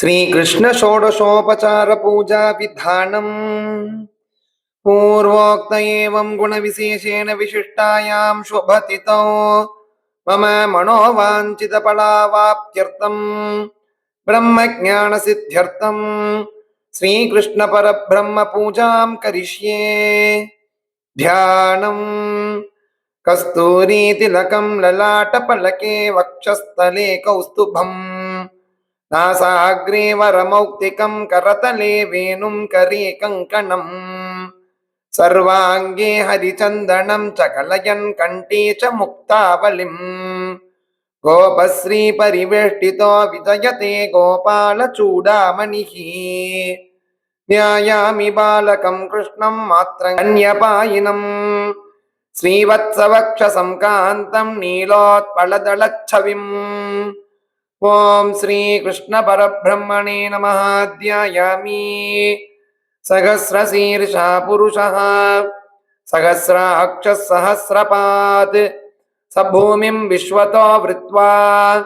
శ్రీకృష్ణ షోడశోపచార పూజా విధానం. పూర్వోక్త ఏం గుణ విశేషేణ విశిష్టాయాం శుభతితో. మమ మనోవాంఛిత ఫలావాప్త్యర్థం. బ్రహ్మజ్ఞాన సిద్ధ్యర్థం శ్రీకృష్ణ పరబ్రహ్మ పూజాం కరిష్యే. ధ్యానం. కస్తూరీతిలకం లలాటపలకే వక్షస్థలే కౌస్తుభం. वरमौक्तिकं करतले वेणुं करे कङ्कणम् सर्वाङ्गे हरिचन्दनं च कलयन् कण्ठे च मुक्तावलिम् गोपश्रीपरिवेष्टितो विजयते गोपालचूडामणिः ध्यायामि बालकं कृष्णं मात्रन्यपायिनम् श्रीवत्सवक्षसङ्कान्तं नीलोत्पलदलच्छविम् ఓం శ్రీకృష్ణ పరబ్రహ్మణే నమహాధ్యాయామి సహస్రశీర్ష పురుష. సహస్రాక్ష సహస్రపాత్ సభూమిం విశ్వతో వృత్వా.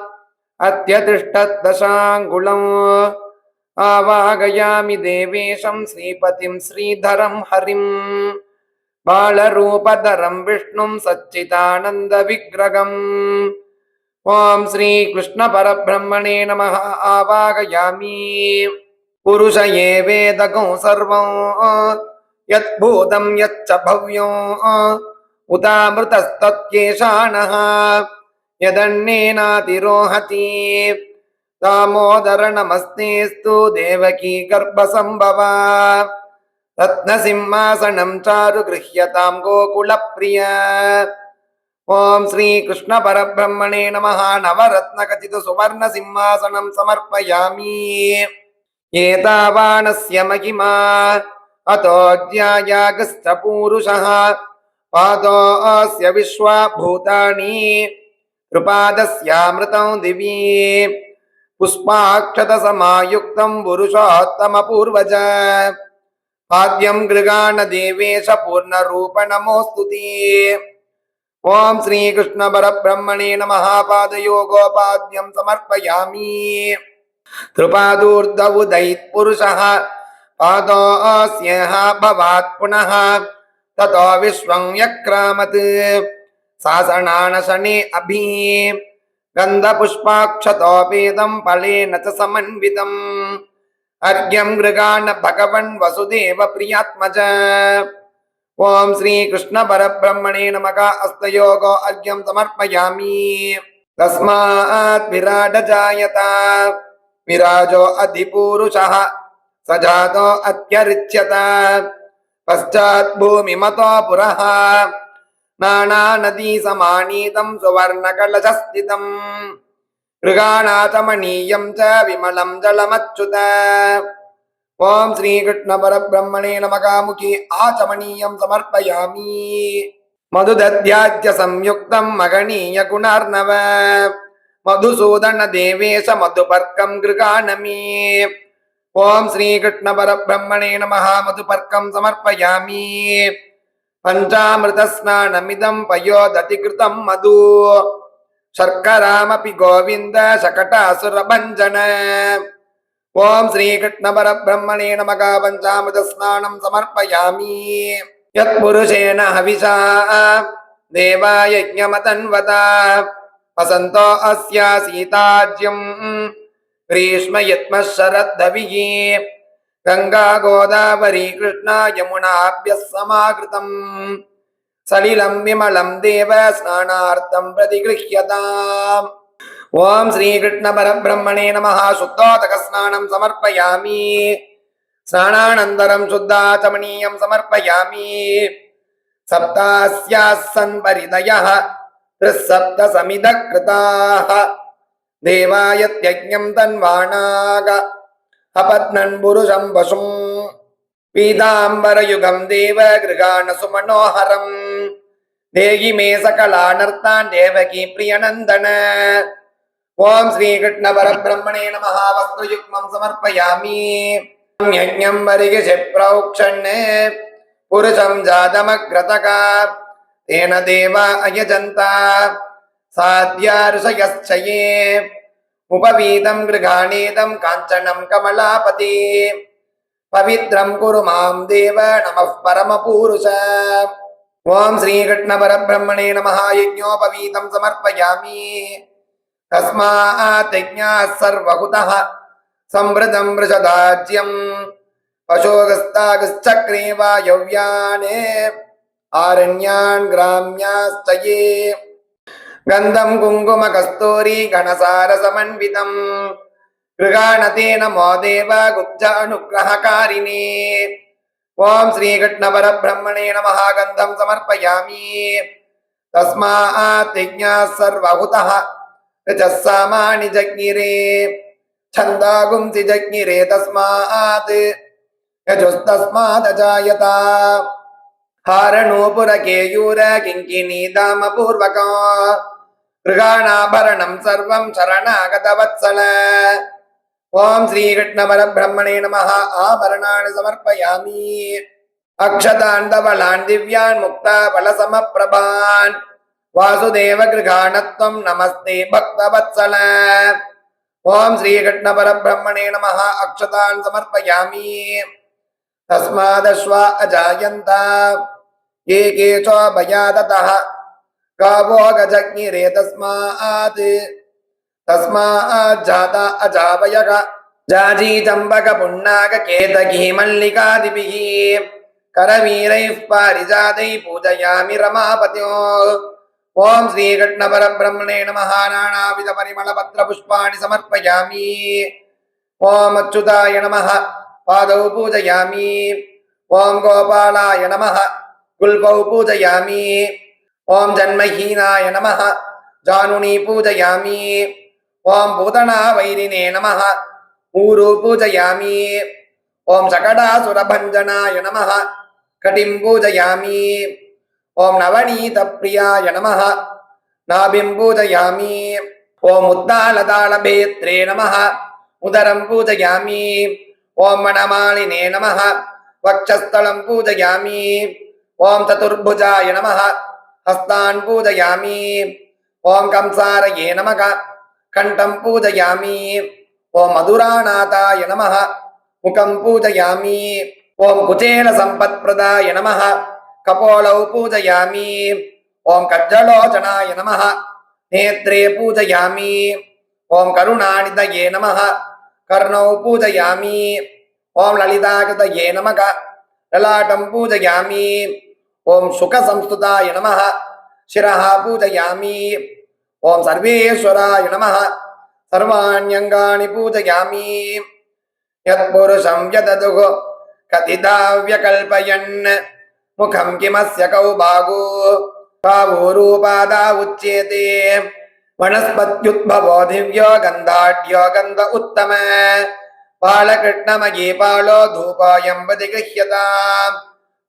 అత్యతిష్టద్దశాంగుళం ఆవాగయామి దేవేశం శ్రీపతిం శ్రీధరం హరిం. బాళరూపధరం విష్ణుం సచ్చిదానంద విగ్రహం. ॐ श्रीकृष्णपरब्रह्मणे नमः। आवागयामि। पुरुष ये वेदकं सर्वं यद्भूतं यच्च भव्यो उतामृतस्तत्येषाणः यदन्नेनातिरोहति। दामोदर नमस्तेऽस्तु देवकी गर्भसम्भवा। रत्नसिंहासनं चारु गृह्यतां गोकुलप्रिय ॐ श्रीकृष्णपरब्रह्मणे नमः नवरत्नखचितसुवर्णसिंहासनं समर्पयामि एतावानस्य महिमा अतोऽध्यायागश्च पूरुषः पादोऽस्य विश्वा भूतानि कृपादस्यामृतं दिवि पुष्पाक्षतसमायुक्तं पुरुषोत्तमपूर्वज पाद्यं गृगाणदेवेश पूर्णरूप नमोऽस्तु ते ॐ श्रीकृष्णपरब्रह्मणे नमः पादयोगोपाद्यं समर्पयामि त्रिपादूर्धवुदैत्पुरुषः पादोऽस्यः भवात् पुनः ततो विश्वं यक्रामत् सासणानशने अभि गन्धपुष्पाक्षतोपेदं फलेन च समन्वितम् अर्घ्यं मृगान् भगवन् वसुदेव प्रियात्मज ஓம் ஸ்ரீ கிருஷ்ண பரபிரம்மணே நமக. அஸ்தயோகோ அர்க்யம் சமர்ப்பயாமி. தஸ்மாத் விராட ஜாயதா விராஜோ அதிபூருஷா சஜாதோ அத்யரிச்சத. பశ్చాத் பூமி மதோ புரஹ. நானா நதி சமானீதம் சுவர்ண கலசஸ்திதம் கிருகாணாதமணீயம் ச விமலம் ஜலமச்சுத. ஓம் ஸ்ரீகிருஷ்ண பரபிரம்மணே நமகாமுகி ஆச்சமணீயம் சமர்ப்பயாமி. மதுதத்யாத்ய சம்யுக்தம் மகனீய குணார்ணவ. மதுசூதன தேவேச மதுபர்க்கம் கிருகாணமி. ஓம் ஸ்ரீகிருஷ்ண பரபிரம்மணே நமஹா மதுபர்க்கம் சமர்ப்பயாமி. பஞ்சாமிருதஸ்நானமிதம் பயோததிகிருதம் மது. சர்க்கராமபி கோவிந்த சகடாசுரபஞ்சன. ஓம் ஸ்ரீகிருஷ்ண பரபிரம்மணே நமக பஞ்சாமித ஸ்நானம் சமர்ப்பயாமி. யத் புருஷேன ஹவிஷா. தேவாய யமதன்வதா வசந்தோ அஸ்யா சீதாஜ்யம். கிரீஷ்ம யத்ம சரத்தவியே கங்கா கோதாவரி கிருஷ்ணா யமுனாபிய சலிலம் விமலம் தேவ ஸ்நானார்த்தம் பிரதிகிருஹ்யதாம் ஓம் ஸ்ரீகிருஷ்ண பரபிரம்மணே நம சுத்தோதகஸ்நானம் சமர்ப்பயாமி. ஸ்நானானந்தரம் சுத்தாத்தமணீயம் சமர்ப்பயாமி. சப்தாஸ்யாசன் பரிதய திருசப்த சமித கிருதாக தேவாய தியஜம் தன்வாணாக அபத்னன் புருஷம் பசும் பீதாம்பரயுகம் தேவ கிருகாண சுமனோஹரம் தேகி மே சகலானர்த்தான் தேவகி பிரியநந்தன. ஓம் ஸ்ரீகிருஷ்ண பரபிரம்மணே நம வஸ்திரயுக்மம் சமர்ப்பயாமி. யஜ்ஞம் வரிக செப்ரௌக்ஷண்ணே புருஷம் ஜாதமக்ரதகா. தேன தேவா அயஜந்தா. சாத்யாருஷயச்சயே உபவீதம் கிருகாணேதம் காஞ்சனம் கமலாபதி. பவித்ரம் குரு மாம் தேவ நம பரமபூருஷ ஓம் ஸ்ரீகிருஷ்ண பரபிரம்மணே நம யஜ்ஞோபவீதம் சமர்ப்பயாமி. तस्मात् यज्ञाः सर्वहुतः संवृतं वृषदाज्यम् पशोगस्तागश्चक्रे वायव्याने आरण्यान् ग्राम्याश्च ये गन्धं कुङ्कुमकस्तूरी घनसारसमन्वितम् गृहाणतेन मो देव गुब्जानुग्रहकारिणे ॐ श्रीकृष्णपरब्रह्मणे नमः गन्धं समर्पयामि तस्मात् यज्ञाः सर्वहुतः രജസ്സാമാണി ജജ്ഞിരേ ഛന്ദാഗുംസി ജജ്ഞിരേ തസ്മാത് യജുസ്തസ്മാദജായത ഹാരണൂപുരകേയൂര കിങ്കിനീതാമപൂർവക ഗൃഹാണാഭരണം സർവം ശരണാഗതവത്സല ഓം ശ്രീകൃഷ്ണപരബ്രഹ്മണേ നമ ആഭരണാണ് സമർപ്പയാമി അക്ഷതാൻ തവളാൻ ദിവ്യാൻ മുക്താഫലസമപ്രഭാൻ मुक्ताफलसमप्रभान् वासुदेव गृहाणत्वं नमस्ते भक्तवत्सल ॐ श्रीकृष्णपरब्रह्मणे नमः अक्षतान् समर्पयामि तस्मादश्वा अजायन्त एके चोभयादतः गावो गजज्ञिरे तस्मात् तस्माज्जाता अजावयक जाजी चम्बक पुन्नाक केतकी मल्लिकादिभिः करवीरैः पारिजातैः पूजयामि रमापत्यो ஓம் ஸ்ரீகட்ண பரபிரம்மணே நம நானாவித பரிமளபத்ர புஷ்பாணி சமர்ப்பயாமி. ஓம் அச்சுதாய நம பாதௌ பூஜயாமி. ஓம் கோபாலாய நம குல்பௌ பூஜயாமி. ஓம் ஜன்மஹீனாய நம ஜானுனி பூஜயாமி. ஓம் பூதனா வைரினே நம ஊரு பூஜயாமி. ஓம் சகடாசுரபஞ்சனாய நம கடிம் பூஜயாமி. ஓம் நவநீத பிரியாய நம நாபிம் பூஜயாமி ஓம் உத்தாலதாளபேத்ரே நம உதரம் பூஜயாமி. ஓம் மணமாலினே நம வக்ஷஸ்தலம் பூஜயாமி. ஓம் சதுர்புஜாய நம ஹஸ்தான் பூஜயாமி. ஓம் கம்சாரயே நமக. கண்டம் பூஜயாமி. ஓம் மதுராநாதாய நம முகம் பூஜயாமி. ஓம் குச்சேல சம்பத்பிரதாய நம கபோலௌ பூஜயாமி. ஓம் கஜலோச்சனாய நம நேத்ரே பூஜயாமி. ஓம் கருணாநிதயே நம கர்ணௌ பூஜயாமி. ஓம் லலிதாகிருதயே நமக. லலாட்டம் பூஜயாமி. ஓம் சுகசம்ஸ்துதாய நம சிரஹ பூஜயாமி. ஓம் சர்வேஸ்வராய நம சர்வாண்யங்காணி பூஜயாமி. யத் புருஷம் யததுகு. கதிதாவியகல்பயன். मुखं किमस्य कौ बागो भावोरूपादा उच्येते वनस्पत्युद्भवो दिव्यो गन्धाढ्यो गन्ध उत्तम बालकृष्णमये पालो धूपायं प्रतिगृह्यताम्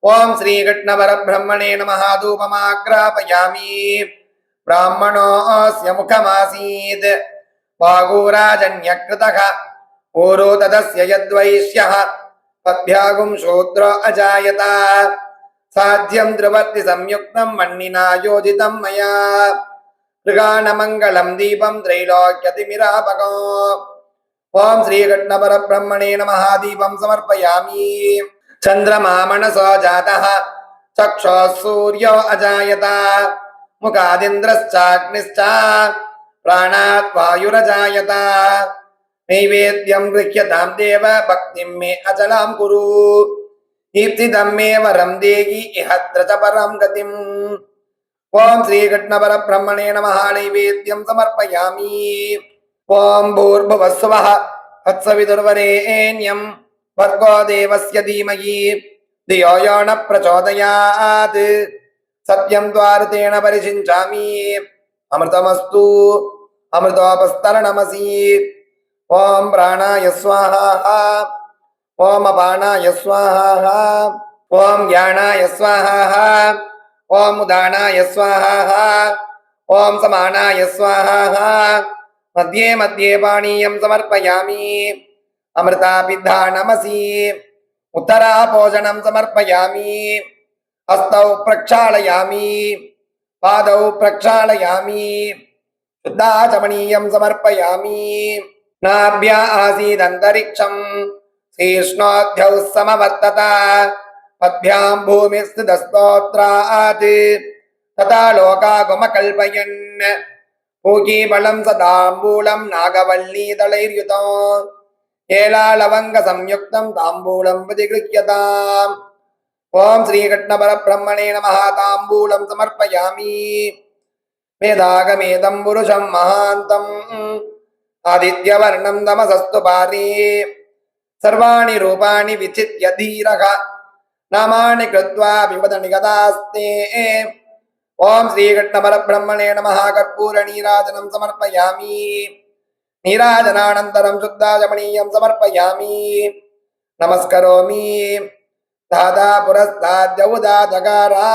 ॐ श्रीकृष्णपरब्रह्मणे नमः धूपमाग्रापयामि ब्राह्मणोऽस्य मुखमासीत् वागोराजन्यकृतः ऊरो तदस्य यद्वैश्यः पद्भ्यागुं शूद्रो अजायत साध्यं द्रवर्ति संयुक्तं मण्णिना योजितं मया मृगाणमङ्गलं दीपं त्रैलोक्यतिमिरापको ॐ श्रीकृष्णपरब्रह्मणे नमः दीपं समर्पयामि चन्द्रमा मनसो जातः चक्षुः सूर्यो अजायत मुखादिन्द्रश्चाग्निश्च प्राणात् वायुरजायत नैवेद्यं गृह्यतां देव भक्तिं मे अचलां कुरु ஈப்திதம்மே வரம் தேகி இஹத்ர பரம் கதிம் ஓம் ஸ்ரீகிருஷ்ண பரபிரம்மணே நம நைவேத்தியம் சமர்ப்பயாமி ஓம் பூர்பவஸ்வ ஹத்சவிதுர்வரேண்யம் வர்கோ தேவஸ்ய தீமகி தியோ யோண பிரச்சோதயாத் சத்யம் துவாரதேன பரிசிஞ்சாமி அமிர்தமஸ்து அமிர்தோபஸ்தரணமசி ஓம் பிராணாய சுவாஹா प्राणाय स्वाहा ॐ अपानाय स्वाहा ॐ ज्ञानाय स्वाहा ॐ उदानाय स्वाहा ॐ समानाय स्वाहा मध्ये मध्ये पानीयं समर्पयामि अमृतापिधानमसि उत्तराभोजनं समर्पयामि हस्तौ प्रक्षालयामि पादौ प्रक्षालयामि शुद्धाचमनीयं समर्पयामि नाभ्या आसीदन्तरिक्षम् शीर्ष्णोऽध्यौ समवर्तत पद्भ्यां भूमिस्थितस्तोत्रात् तथा लोकागमकल्पयन् पूगीबलं सदाम्बूलं नागवल्लीदलैर्युतो केलालवङ्गसंयुक्तं ताम्बूलं प्रतिगृह्यताम् ॐ श्रीकृष्णपरब्रह्मणे नमः ताम्बूलं समर्पयामि वेदागमेदं पुरुषं महान्तम् आदित्यवर्णं तमसस्तु पारे सर्वाणि रूपाणि विचित्य धीरः नामानि कृत्वा विवदनिगतास्ते ॐ श्रीकृष्णपरब्रह्मणे नमः कर्पूरनीराजनं समर्पयामि नीराजनानन्तरं शुद्धाजमणीयं समर्पयामि नमस्करोमि दादा पुरस्ताद्यौदा जगारा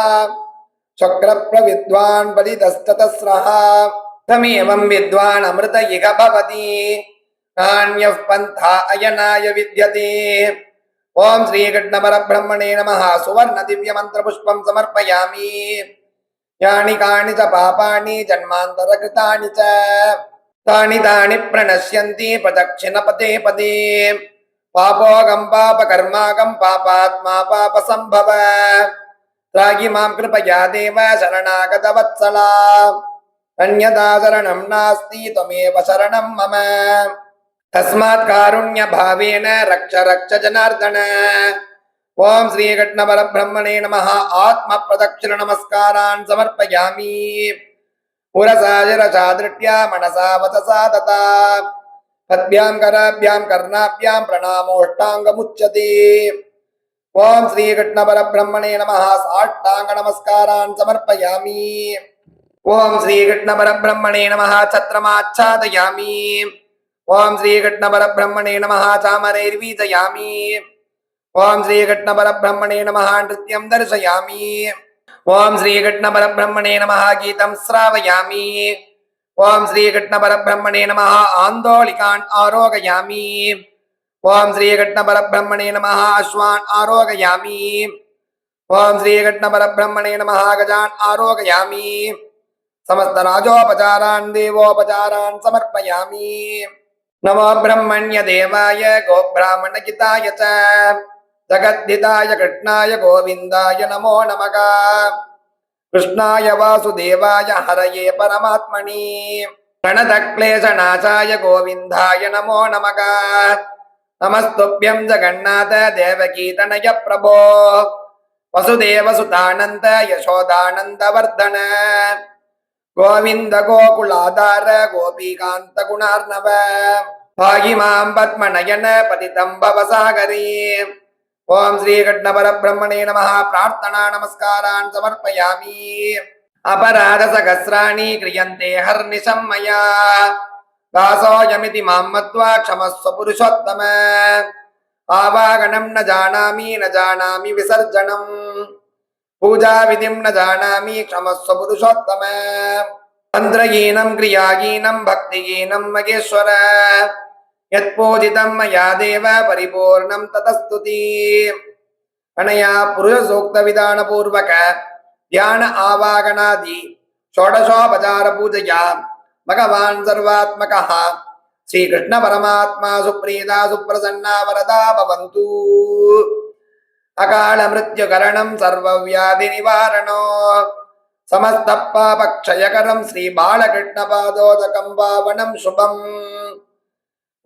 शुक्रप्रविद्वान् बलितस्ततस्रः तमेवं विद्वान् अमृत इह भवति नान्यः पन्था अयनाय विद्यते ॐ श्रीकृष्णपरब्रह्मणे नमः सुवर्णदिव्यमन्त्रपुष्पं समर्पयामि यानि कानि च पापानि जन्मान्तरकृतानि च तानि तानि प्रणश्यन्ति प्रदक्षिणपदे पदे पापोगं पापकर्मागं पापात्मा पापसम्भव त्राहि मां कृपया देव शरणागतवत्सला अन्यथा शरणं नास्ति त्वमेव शरणं मम तस्मात् कारुण्य भावेन रक्ष रक्ष जनार्दन। ओम श्री कृष्ण पर ब्रह्मणे नम। आत्म प्रदक्षिण नमस्कारा समर्पयामी। पुरसाजरसादृट्या मनसा वचसा तथा। पद्भ्यां कराभ्यां कर्णाभ्यां प्रणामोष्टाङ्गमुच्यते। ओम श्री कृष्ण पर ब्रह्मणे नम। साष्टाङ्ग नमस्कारान् समर्पयामि। ओम श्री कृष्ण पर ब्रह्मणे नम। छत्रमाच्छादयामि। ओम श्रीकृष्णपरब्रह्मणे नमः चामरैर्वीतयामि ओम श्रीकृष्णपरब्रह्मणे नमः नृत्यं दर्शयामि। ओम श्रीकृष्णपरब्रह्मणे नमः गीतं श्रावयामि। ओम श्रीकृष्णपरब्रह्मणे नमः आन्दोलिकान् आरोगयामि। ओम श्रीकृष्णपरब्रह्मणे नमः अश्वान् आरोगयामि। ओम श्रीकृष्णपरब्रह्मणे नमः गजान् आरोगयामि। समस्त राजोपचारान्, देवोपचारान् समर्पयामि। नमो ब्रह्मण्यदेवाय गोब्राह्मणहिताय च जगद्धिताय कृष्णाय गोविन्दाय नमो नमः कृष्णाय वासुदेवाय हरये परमात्मनि प्रणतक्लेशनाशाय गोविन्दाय नमो नमः नमस्तुभ्यं जगन्नाथ देवकीतनय प्रभो वसुदेवसुतानन्द यशोदानन्दवर्धन கோவிந்த கோகுலாதார கோபிகாந்த குணார்ணவ. பாகி மாம் பத்மநயன பதிதம் பவசாகரே ஓம் ஸ்ரீ கட்ண பரபிரம்மணே நம பிரார்த்தனா நமஸ்காரான் சமர்ப்பயாமி. அபராத சகசிராணி கிரியந்தே ஹர்நிஷம் மயா. தாசோயமிதி மாம் மத்வா க்ஷமஸ்வ புருஷோத்தம. ஆவாகனம் ந ஜானாமி ந ஜானாமி விசர்ஜனம். பூஜாவிதிம் ந ஜானாமி க்ஷமஸ்வ புருஷோத்தம மந்திரகீனம் கிரியாகீனம் பக்திகீனம் மகேஸ்வர யத் பூஜிதம் மயா தேவ பரிபூர்ணம் ததஸ்துதி அனையா புருஷ சூக்த விதான பூர்வக தியான ஆவாகனாதி ஷோடசோபச்சார பூஜையா பகவான் சர்வாத்மகா ஸ்ரீகிருஷ்ண பரமாத்மா சுப்ரீதா சுப்பிரசன்னா வரதா பவந்தூ அகால மிருத்யுகரணம் சர்வவியாதி நிவாரணோ சமஸ்தப்பாபக்ஷயகரம் ஸ்ரீ பாலகிருஷ்ணபாதோதகம் பாவனம் சுபம்.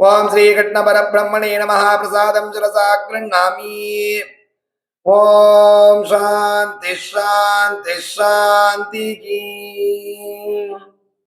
ஓம் ஸ்ரீகிருஷ்ண பரபிரம்மணே நமஹா பிரசாதம் சுரசா கிருண்ணாமி. ஓம் சாந்தி சாந்தி சாந்தி